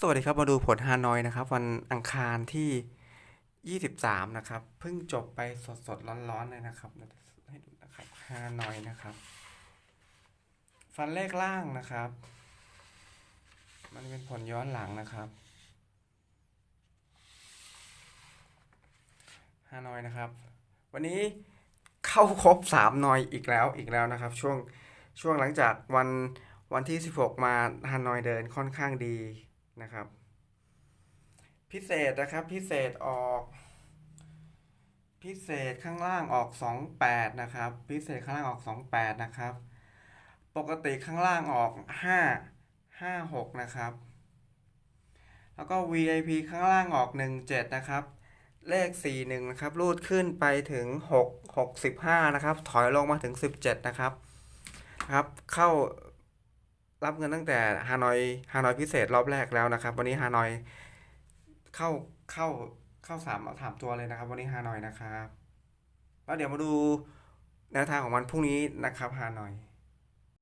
สวัสดีครับมาดูผลฮานอยนะครับ วันอังคารที่ 23 นะครับเพิ่งจบไปสดสดร้อนๆเลยนะครับให้ดูนะครับฮานอยนะครับ ฟันเลขล่างนะครับ มันเป็นผลย้อนหลังนะครับฮานอยนะครับ วันนี้เข้าครบ3นอยอีกแล้วอีกแล้วนะครับ ช่วงช่วงหลังจากวันวันที่ 16 มาฮานอยเดินค่อนข้างดี นะครับ พิเศษนะครับพิเศษออก พิเศษข้างล่างออก 28 นะครับ พิเศษข้างล่างออก 28 นะครับ ปกติข้างล่างออก 5 56 นะครับ แล้วก็ VIP ข้างล่างออก 17 นะครับ เลข 41 นะครับ รูดขึ้นไปถึง 6 65 นะครับ ถอยลงมาถึง 17 นะครับครับเข้า รับเงินตั้งแต่ฮานอยฮานอยพิเศษรอบแรกแล้วนะครับ วันนี้ฮานอยเข้าเข้าเข้าสามถามตัวเลยนะครับ วันนี้ฮานอยนะครับ แล้วเดี๋ยวมาดูแนวทางของวันพรุ่งนี้นะครับฮานอย